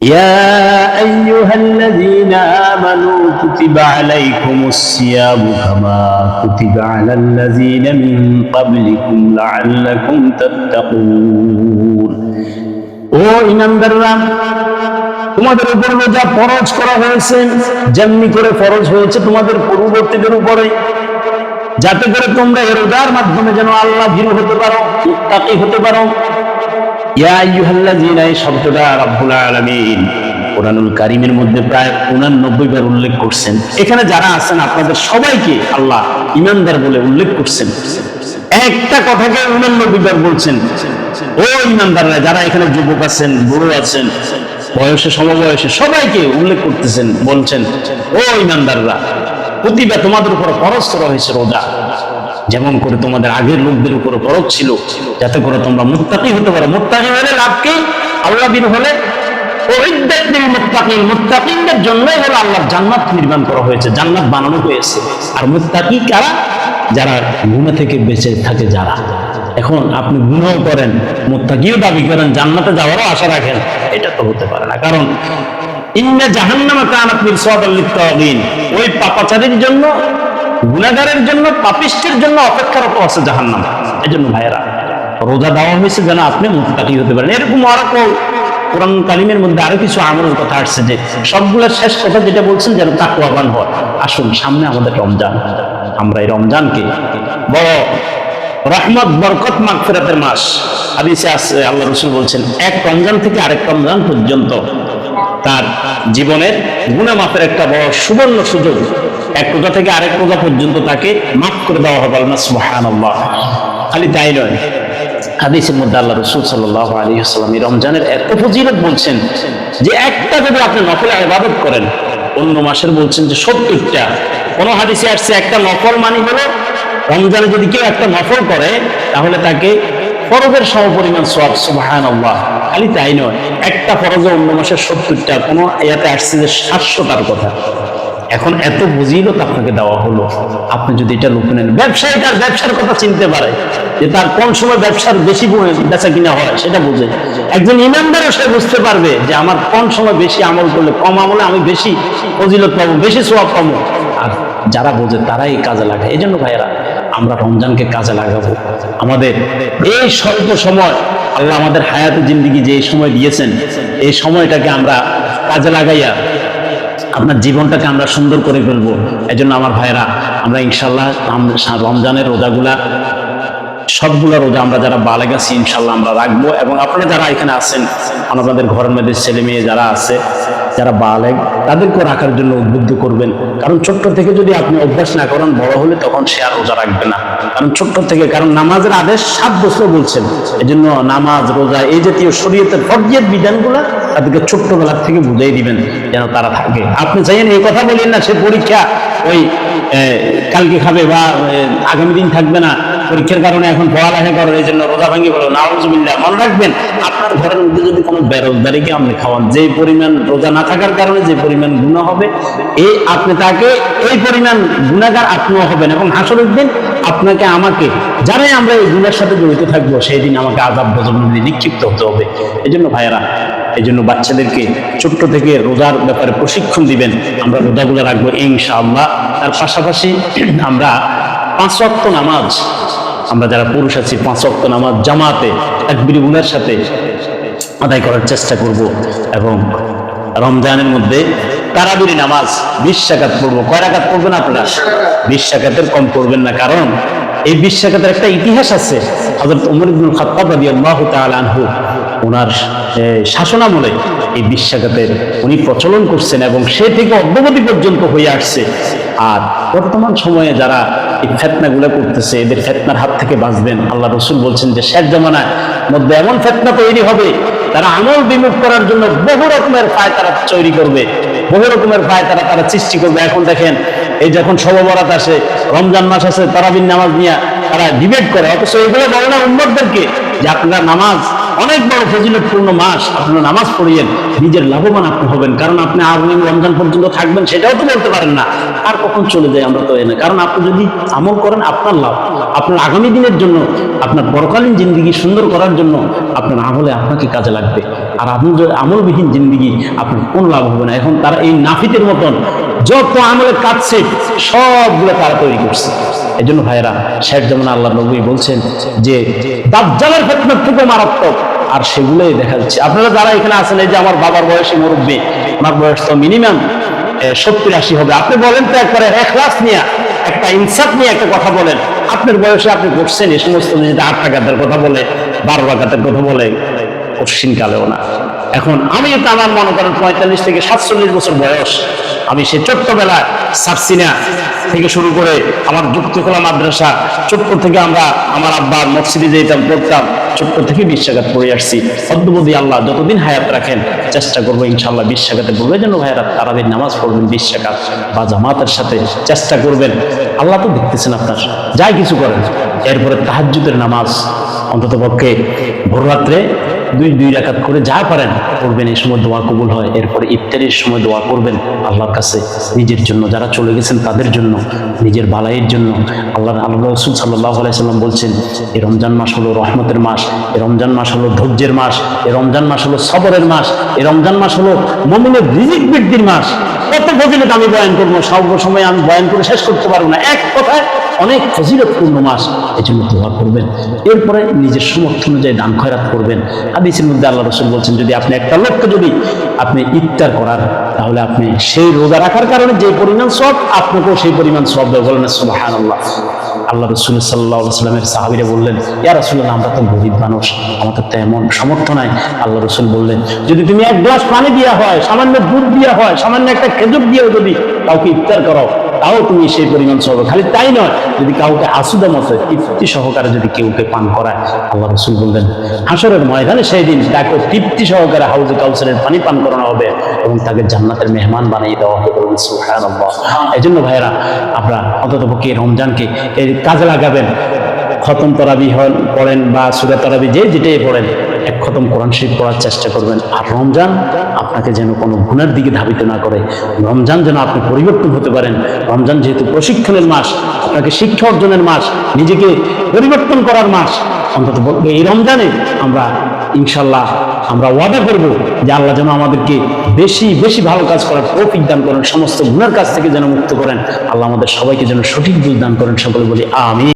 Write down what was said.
يا أيها الذين آمنوا كتب عليكم الصيام كما كتب على الذين من قبلكم لعلكم تتقون ও ইমানদাররা তোমাদের উপর রোজা ফরজ করা হয়েছে যেমনি করে ফরজ হয়েছে তোমাদের পূর্ববর্তীদের উপরে যাতে করে তোমরা এই রোজার মাধ্যমে যেন আল্লাহ ভীরু হতে পারো মুত্তাকি হতে পারো আইয়ুহাল্লাযীনা এই শব্দটা রাব্বুল আলামিন। কোরআনুল কারীমের মধ্যে প্রায় 89 বার উল্লেখ করছেন। এখানে যারা একটা কথাকে 89 বার বলছেন। ও যারা এখানে যুবক আছেন, বুড়ো আছেন, বয়সে, সমবয়সে সবাইকে উল্লেখ করতেছেন, বলছেন, ও ইমানদাররা প্রতিভা তোমাদের উপর করা হয়েছে রোজা। যেমন করে তোমাদের আগের লোকদের উপর খরচ ছিল, যাতে করে তোমরা মুত্তাকি হতে পারো। মুত্তাকি হলে লাভ কি? আল্লাহ বিন হলে জন্যই জান্নাত নির্মাণ করা হয়েছে, জান্নাত বানানো হয়েছে। আর কারা? যারা থেকে বেঁচে থাকে যারা। এখন আপনি করেন, মুত্তাকিও দাবি করেন, জান্নাতে যাওয়ারও আশা রাখেন। এটা তো হতে পারে না। কারণ ইন্না জাহান্নামা ওই পাপাচারীর জন্য গুনাহগারের জন্য, পাপিষ্টের জন্য অপেক্ষারত আছে জাহান্নাম। জন্য ভাইয়েরা, রোজা দেওয়া হয়েছে যেন আপনি মুত্তাকি হতে পারেন। এরকম আরও কোরআন কালিমের মধ্যে আরও কিছু আমলের কথা আসছে যে সবগুলোর শেষ কথা যেটা বলছেন যেন তাকুয়াবান হয়। আসুন, সামনে আমাদের রমজান। আমরা এই রমজানকে বড় রহমত, বরকত, মাগফিরাতের মাস। হাদিসে আছে, আল্লাহ রসুল বলছেন, এক রমজান থেকে আরেক রমজান পর্যন্ত তার জীবনের গুণামাপের একটা বড় সুবর্ণ সুযোগ এক রোজা থেকে আরেক রোজা পর্যন্ত তাকে মাফ করে দেওয়া হবে আল্লাহ সুবহানাল্লাহ। খালি তাই নয়, হাদিসের মধ্যে আল্লাহ রসুল সাল্লাহ আলী আসসালাম রমজানের এত ফজিলত বলছেন যে একটা যদি আপনি নকলে ইবাদত করেন, অন্য মাসের বলছেন যে সত্তরটা। কোন হাদিসে আসছে একটা নকল মানি হলো, রমজানে যদি কেউ একটা নফল করে, তাহলে তাকে ফরজের সমপরিমাণ সব সুবাহান আল্লাহ খালি তাই নয়, একটা ফরজে অন্য মাসের সত্তরটা, কোনো ইয়াতে আসছে যে সাতশোটার কথা। এখন এত বুঝিলত আপনাকে দেওয়া হলো। আপনি যদি এটা লুকে নেন। ব্যবসায়ী তার ব্যবসার কথা চিনতে পারে। যে তার কোন সময় ব্যবসার বেশি বেচা কিনা হয়, সেটা বুঝে। একজন ইমানদারও সে বুঝতে পারবে যে আমার কোন সময় বেশি আমল করলে কম আমলে আমি বেশি ফজিলত পাবো, বেশি সোয়াব পাবো। আর যারা বোঝে তারাই কাজে লাগায়। এই জন্য ভাইয়েরা, আমরা রমজানকে কাজে লাগাবো। আমাদের এই স্বল্প সময় আল্লাহ আমাদের হায়াতে জিন্দিগি যে সময় দিয়েছেন, এই সময়টাকে আমরা কাজে লাগাইয়া আপনার জীবনটাকে আমরা সুন্দর করে ফেলব। এই জন্য আমার ভাইয়েরা, আমরা ইনশাল্লাহ রমজানের রোজাগুলা, সবগুলো রোজা আমরা যারা বালে গেছি ইনশাল্লাহ আমরা রাখব। এবং আপনারা যারা এখানে আছেন, আমাদের ঘরের মধ্যে ছেলে মেয়ে যারা আছে যারা বালেগ তাদেরকেও রাখার জন্য উদ্বুদ্ধ করবেন। কারণ ছোট্ট থেকে যদি আপনি অভ্যাস না করেন, বড় হলে তখন সে আর রোজা রাখবে না। কারণ ছোট্ট থেকে, কারণ নামাজের আদেশ সাত বছর বলছেন। এই জন্য নামাজ, রোজা, এই জাতীয় শরীয়তের ফরজিয়ত বিধানগুলা তাদেরকে ছোট্টবেলার থেকে বুঝাই দিবেন, যেন তারা থাকে। আপনি চাইছেন এই কথা বলেন না, সে পরীক্ষা ওই কালকে খাবে বা আগামী দিন থাকবে না। পরীক্ষার কারণে এখন পড়ালেখা করো, এই জন্য রোজা ভাঙ্গি বলো, নাউজুবিল্লাহ, মনে রাখবেন, আপনার ঘরের মধ্যে যদি কোনো বেরোজগারিকে আপনি খাওয়ান যে পরিমাণ রোজা না থাকার কারণে যে পরিমাণ গুণা হবে, এই আপনি তাকে, এই পরিমাণ গুণাগার আপনিও হবেন এবং হাসরের দিন আপনাকে, আমাকে, যারাই আমরা এই গুণের সাথে জড়িত থাকব, সেই দিন আমাকে আজাব গজব দিয়ে নিক্ষিপ্ত হতে হবে। এই জন্য ভাইয়েরা এই জন্য বাচ্চাদেরকে ছোট্ট থেকে রোজার ব্যাপারে প্রশিক্ষণ দিবেন, আমরা রোজাগুলো রাখব ইনশাআল্লাহ। তার পাশাপাশি আমরা পাঁচ ওয়াক্ত নামাজ। আমরা যারা পুরুষ আছি পাঁচ ওয়াক্ত নামাজ জামাতে একবির গুণের সাথে আদায় করার চেষ্টা করব এবং রমজানের মধ্যে তারাবিরি নামাজ বিশ টাকাত পড়ব। কয় রাকাত পড়বেন আপনারা? বিশ টাকাতের কম পড়বেন না কারণ এই বিশ টাকাতের একটা ইতিহাস আছে। হযরত উমর ইবনুল খাত্তাব রাদিয়াল্লাহু তাআলা আনহু ওনার শাসনামলে এই বিশ টাকাতের উনি প্রচলন করছেন এবং সে থেকে অগ্রগতি পর্যন্ত হয়ে আসছে। আর বর্তমান সময়ে যারা এই ফেতনাগুলো করতেছে, এদের ফেতনার হাত থেকে বাঁচবেন। আল্লাহ রসুল বলছেন যে, শেষ জমানার মধ্যে এমন ফেতনা তৈরি হবে, তারা আমল বিমুখ করার জন্য বহু রকমের ফায় তারা তৈরি করবে। বহু রকমের ফায় তারা তারা সৃষ্টি করবে। এখন দেখেন, এই যখন সববরাত আসে, রমজান মাস আসে তারাবিন নামাজ নিয়ে তারা ডিবেট করে। অথচ এগুলো বলে না উম্মতদেরকে যে, আপনারা নামাজ অনেক বড় ফজিলতপূর্ণ মাস, আপনারা নামাজ পড়িয়েন নিজের লাভবান আপনি হবেন। কারণ আপনি আগামী রমজান পর্যন্ত থাকবেন, সেটাও তো বলতে পারেন না। আর কখন চলে যায় আমরা তো এনে কারণ আপনি যদি আমল করেন, আপনার লাভ। আপনার আগামী দিনের জন্য, আপনার পরকালীন জিন্দিগি সুন্দর করার জন্য আপনার আমলে আপনাকে কাজে লাগবে। আর আপনি আমল আমলবিহীন জিন্দিগি আপনার কোন লাভ হবে না। এখন তারা এই নাফিতের মতন যত আমলের কাটছে, সবগুলো তারা তৈরি করছে। এই জন্য ভাইরা শেখ যেমন আল্লাহ নবী বলছেন যে, দাজ্জালের ফেতনার থেকে মারাত্মক। আর সেগুলোই দেখা যাচ্ছে। আপনারা যারা এখানে আছেন, এই যে আমার বাবার বয়সী মুরব্বী আমার বয়স তো মিনিমাম সত্তর আশি হবে। আপনি বলেন তো একবারে এক এখলাস নিয়ে, একটা ইনসাফ নিয়ে একটা কথা বলেন। আপনার বয়সে আপনি করছেন এই সমস্ত আট টাকাতের কথা বলে, বারো টাকাতের কথা বলে, কঠিন কালেও না। এখন আমি তো আমার মনে করেন পঁয়তাল্লিশ থেকে সাতচল্লিশ বছর বয়স। আমি সে ছোট্টবেলায় সাবসিনা থেকে শুরু করে আমার যুক্তকলা মাদ্রাসা ছোট্ট থেকে আমরা আমার আব্বার মসজিদে যেতাম, পড়তাম, ছোট্ট থেকে বিশ্বাঘাত পড়ে আসছি। অদ্যবধি আল্লাহ যতদিন হায়াত রাখেন, চেষ্টা করব ইনশাল্লাহ বিশ্বাঘাতে পড়বে যেন ভাইয়ারা তারাবির নামাজ পড়বেন বিশ্বাঘাত বা জামাতের সাথে চেষ্টা করবেন। আল্লাহ তো দেখতেছেন আপনার, যাই কিছু করেন। এরপরে তাহাজ্জুদের নামাজ অন্তত পক্ষে ভোর রাত্রে দুই দুই রাকাত করে যা পারেন করবেন, এই সময় দোয়া কবুল হয়। এরপরে ইফতারির সময় দোয়া করবেন আল্লাহর কাছে। নিজের জন্য, যারা চলে গেছেন তাদের জন্য, নিজের বালাইয়ের জন্য। আল্লাহ আল্লাহ রসুল সাল্লাহ আলাইসাল্লাম বলছেন এই রমজান মাস হলো রহমতের মাস এই রমজান মাস হলো ধৈর্যের মাস এই রমজান মাস হলো সবরের মাস এই রমজান মাস হলো মমিনের রিজিক বৃদ্ধির মাস। কত ফজিলত আমি বয়ান করব সব সময় আমি বয়ান করে শেষ করতে পারব না। এক কথায় অনেক ফজিলতপূর্ণ মাস এই জন্য দোয়া করবেন। এরপরে নিজের সমর্থ অনুযায়ী দান খয়রাত করবেন। হাদিসের মধ্যে আল্লাহ রসুল বলছেন, যদি আপনি একটা লোককে যদি আপনি ইফতার করার, তাহলে আপনি সেই রোজা রাখার কারণে যে পরিমাণ সব আপনাকেও সেই পরিমাণ সব বলেন সুবাহান আল্লাহ আল্লাহ রসুল সাল্লাহ সাল্লামের সাহাবিরা বললেন, ইয়া রসুল্লাহ আমরা তো গরিব মানুষ আমাদের তো এমন সমর্থ নাই। আল্লাহ রসুল বললেন, যদি তুমি এক গ্লাস পানি দেওয়া হয়, সামান্য দুধ দেওয়া হয়, সামান্য একটা খেজুর দিয়েও যদি কাউকে ইফতার করো তাও তুমি সেই পরিমাণ সব। খালি তাই নয়, যদি কাউকে আসুদা মতো তৃপ্তি সহকারে যদি কেউকে পান করায়, আল্লাহ রসুল বললেন হাসরের ময়দানে সেই দিন তাকে তৃপ্তি সহকারে হাউজে কাউসারের পানি পান করানো হবে এবং তাকে জান্নাতের মেহমান বানিয়ে দেওয়া হবে এই জন্য ভাইয়েরা, আমরা অন্তত পক্ষে রমজানকে কাজে লাগাবেন। খতম তরাবি হন, পড়েন বা সুরা তরাবি যে যেটাই পড়েন এক খতম কোরআন শরীফ পড়ার চেষ্টা করবেন। আর রমজান আপনাকে যেন কোনো গুণের দিকে ধাবিত না করে। রমজান যেন আপনি পরিবর্তন হতে পারেন। রমজান যেহেতু প্রশিক্ষণের মাস, আপনাকে শিক্ষা অর্জনের মাস, নিজেকে পরিবর্তন করার মাস, অন্তত এই রমজানে আমরা ইনশাল্লাহ আমরা ওয়াদা করব যে আল্লাহ যেন আমাদেরকে বেশি বেশি ভালো কাজ করার তৌফিক দান করেন, সমস্ত গুণের কাছ থেকে যেন মুক্ত করেন। আল্লাহ আমাদের সবাইকে যেন সঠিক বুঝ দান করেন, সকলে বলি আমি